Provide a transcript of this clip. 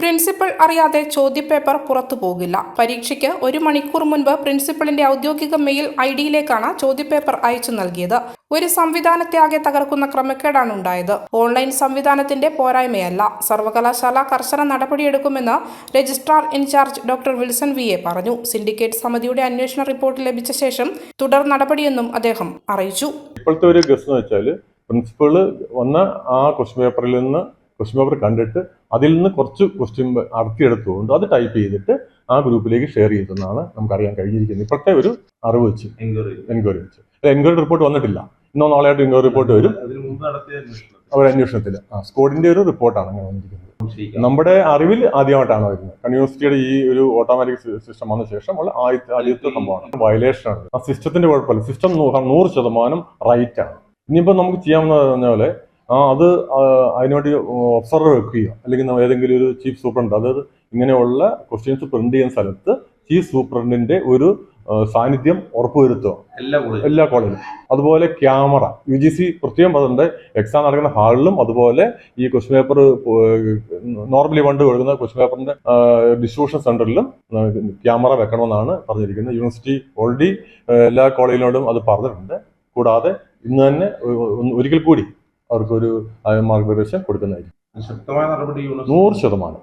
Principal അറിയാതെ ചോദ്യപേപ്പർ പുറത്തു പോകില്ല. പരീക്ഷയ്ക്ക് ഒരു മണിക്കൂർ മുൻപ് പ്രിൻസിപ്പളിന്റെ ഔദ്യോഗിക മെയിൽ ഐ ഡിയിലേക്കാണ് ചോദ്യപേപ്പർ അയച്ചു നൽകിയത്. ഒരു സംവിധാനത്തെ ആകെ തകർക്കുന്ന ക്രമക്കേടാണ് ഉണ്ടായത്. ഓൺലൈൻ സംവിധാനത്തിന്റെ പോരായ്മയല്ല. സർവകലാശാല കർശന നടപടിയെടുക്കുമെന്ന് registrar incharge doctor Wilson V A പറഞ്ഞു. സിൻഡിക്കേറ്റ് സമിതിയുടെ അന്വേഷണ റിപ്പോർട്ട് ലഭിച്ച ശേഷം തുടർ നടപടിയെന്നും അദ്ദേഹം അറിയിച്ചു. ഇപ്പോഴത്തെ ഒരു ഗസ് എന്ന് വെച്ചാൽ വന്ന ആ ക്വസ്റ്റ്യൻ പേപ്പറിൽ നിന്ന് ക്വസ്റ്റ്യൻ പേപ്പർ കണ്ടിട്ട് അതിൽ നിന്ന് കുറച്ച് ക്വസ്റ്റ്യൻ അടർത്തിയെടുത്തുകൊണ്ട് അത് ടൈപ്പ് ചെയ്തിട്ട് ആ ഗ്രൂപ്പിലേക്ക് ഷെയർ ചെയ്തെന്നാണ് നമുക്കറിയാൻ കഴിഞ്ഞിരിക്കുന്നത്. ഇപ്പോഴത്തെ ഒരു അറിവ് വെച്ച്. എൻക്വയറി വെച്ച്. എൻക്വയറി റിപ്പോർട്ട് വന്നിട്ടില്ല. ഇന്നോ നാളെയായിട്ട് എൻക്വയറി റിപ്പോർട്ട് വരും. അവർ അന്വേഷണത്തിൽ. ആ സ്കോഡിന്റെ ഒരു റിപ്പോർട്ടാണ് അങ്ങനെ വന്നിരിക്കുന്നത്. നമ്മുടെ അറിവിൽ ആദ്യമായിട്ടാണ് വരുന്നത്. യൂണിവേഴ്സിറ്റിയുടെ ഈ ഒരു ഓട്ടോമാറ്റിക് സിസ്റ്റം വന്ന ശേഷം ഉള്ള ആദ്യത്തെ ആദ്യത്തെ സംഭവമാണ്. വയലേഷൻ ആണ്. ആ സിസ്റ്റത്തിന്റെ കുഴപ്പമില്ല. സിസ്റ്റം നൂറ് ശതമാനം റൈറ്റ് ആണ്. ഇനിയിപ്പോൾ നമുക്ക് ചെയ്യാവുന്ന പറഞ്ഞ പോലെ അത് അതിനുവേണ്ടി ഒബ്സർവർ വെക്കുകയോ അല്ലെങ്കിൽ ഏതെങ്കിലും ഒരു ചീഫ് സൂപ്രണ്ട് അതായത് ഇങ്ങനെയുള്ള ക്വസ്റ്റ്യൻസ് പ്രിന്റ് ചെയ്യുന്ന സ്ഥലത്ത് ചീഫ് സൂപ്രണ്ടിന്റെ ഒരു സാന്നിധ്യം ഉറപ്പുവരുത്തുക. എല്ലാ എല്ലാ കോളേജിലും അതുപോലെ ക്യാമറ യു ജി സി പ്രത്യേകം പറഞ്ഞിട്ടുണ്ട് എക്സാം നടക്കുന്ന ഹാളിലും അതുപോലെ ഈ ക്വസ്റ്റ്യൻ പേപ്പർ നോർമലി പണ്ട് കൊടുക്കുന്ന ക്വസ്റ്റ്യൻ പേപ്പറിന്റെ ഡിസ്ട്രിബ്യൂഷൻ സെന്ററിലും ക്യാമറ വെക്കണമെന്നാണ് പറഞ്ഞിരിക്കുന്നത്. യൂണിവേഴ്സിറ്റി ഓൾറെഡി എല്ലാ കോളേജിലോടും അത് പറഞ്ഞിട്ടുണ്ട്. കൂടാതെ ഇന്ന് തന്നെ ഒരിക്കൽ കൂടി അവർക്കൊരു മാർഗദർശനം കൊടുക്കുന്നതായിരിക്കും. ശക്തമായ നടപടി നൂറ് ശതമാനം.